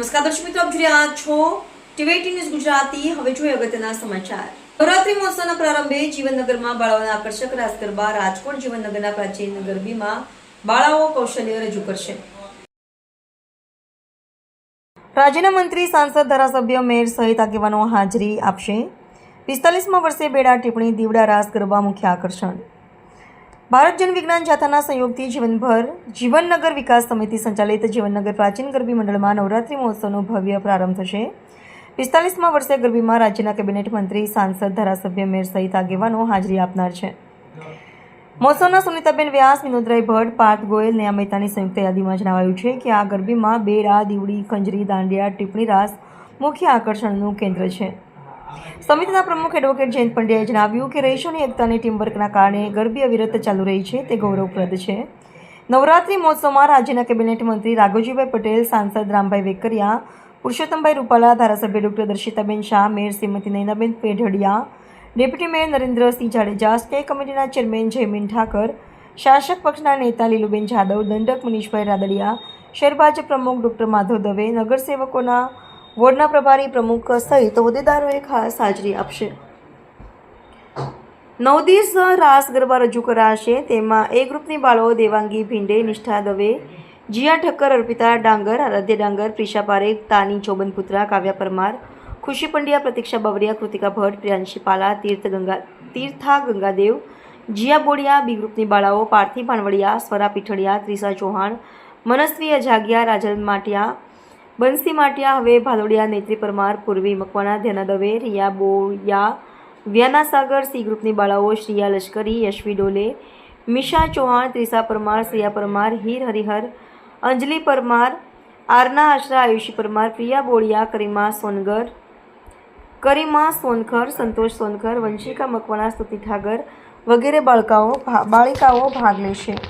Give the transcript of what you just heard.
નમસ્કાર દર્શક મિત્રો, આપ જોઈ રહ્યા છો ટીવીટી ન્યૂઝ ગુજરાતી. હવે જોઈએ અગત્યના સમાચાર. નવરાત્રી મહોત્સવના પ્રારંભે જીવનનગરમાં બાળાઓના આકર્ષક રાસ ગરબા રાજકોટ જીવનનગરના પ્રાચીન ગરબીમાં બાળાઓ કૌશલ્ય રજૂ કરશે. રાજ્યના મંત્રી, સાંસદ, ધારાસભ્ય, મેયર સહિત આગેવાનો હાજરી આપશે. પિસ્તાલીસમાં વર્ષે બેડા ટિપ્પણી, દીવડા રાસ ગરબા મુખ્ય આકર્ષણ. ભારત જન વિજ્ઞાન જાથાના સંયોગથી જીવનભર જીવનનગર વિકાસ સમિતિ સંચાલિત જીવનનગર પ્રાચીન ગરબી મંડળમાં નવરાત્રિ મહોત્સવનો ભવ્ય પ્રારંભ થશે. પિસ્તાલીસમાં વર્ષે ગરબીમાં રાજ્યના કેબિનેટ મંત્રી, સાંસદ, ધારાસભ્ય, મેયર સહિત આગેવાનો હાજરી આપનાર છે. મહોત્સવના સુનિતાબેન વ્યાસ, વિનોદરાય ભટ્ટ, પાર્થ ગોયલ નેહા મહેતાની સંયુક્ત યાદીમાં જણાવાયું છે કે આ ગરબીમાં બેડા, દીવડી, ખંજરી, દાંડિયા, ટિપ્પણી રાસ મુખ્ય આકર્ષણનું કેન્દ્ર છે. સમિતિના પ્રમુખ એડવોકેટ જયંત પંડ્યાએ જણાવ્યું કે રહીશોની એકતાની ટીમવર્કના કારણે ગરબી અવિરત ચાલુ રહી છે, તે ગૌરવપ્રદ છે. નવરાત્રિ મહોત્સવમાં રાજ્યના કેબિનેટ મંત્રી રાઘુજીભાઈ પટેલ, સાંસદ રામભાઈ વેકરિયા, પુરુષોત્તમભાઈ રૂપાલા, ધારાસભ્ય doctor Darshitaben Shah, mayor Shrimati Nainaben Pedhadiya, deputy mayor Narendrasinh Jadeja stay કમિટીના ચેરમેન જયમીન ઠાકર, શાસક પક્ષના નેતા લીલુબેન જાદવ, દંડક મનીષભાઈ રાદડિયા શહેર પ્રમુખ ડોક્ટર માધવ દવે, નગરસેવકોના વોર્ડના પ્રભારી પ્રમુખ સહિત હોદ્દેદારોએ ખાસ હાજરી આપશે. નવ દિવસ રાસ ગરબા રજૂ કરાશે. તેમાં એ ગ્રુપની બાળો દેવાંગી ભીંડે, નિષ્ઠા દવે, જીયા ઠક્કર અર્પિતા, ડાંગર, આરાધ્ય ડાંગર પ્રિષા પારેખ, તાની ચોબનપુત્રા કાવ્યા પરમાર, ખુશી પંડ્યા, પ્રતીક્ષા બવરિયા, કૃતિકા ભટ્ટ, પ્રિયાંશી પાલા, તીર્થ ગંગા, તીર્થા ગંગાદેવ, જીયા બોડિયા, બી ગ્રુપની બાળાઓ પાર્થિવ ભાણવડિયા, સ્વરા પીઠડિયા, ત્રિષા ચૌહાણ, મનસ્વી અજાગિયા, રાજલ માટિયા બંસી માટિયા, હવે ભાલોડિયા, નેત્રી પરમાર, પૂર્વી મકવાણા, ધ્યાના દવે, રિયા બોયા, વ્યાના સાગર, સી ગ્રુપની બાળાઓ, શ્રિયા લશ્કરી, યશવી ડોલે, મિશા ચૌહાણ, ત્રિષા પરમાર, શ્રિયા પરમાર, હીર હરિહર, અંજલિ પરમાર, આરના આશરા, આયુષી પરમાર, પ્રિયા બોળિયા, કરીમા સોનગર, કરીમા સોનખર, સંતોષ સોનખર, વંશિકા મકવાણા, સ્તુતિ ઠાગર વગેરે બાળકાઓ બાળિકાઓ ભાગ લેશે.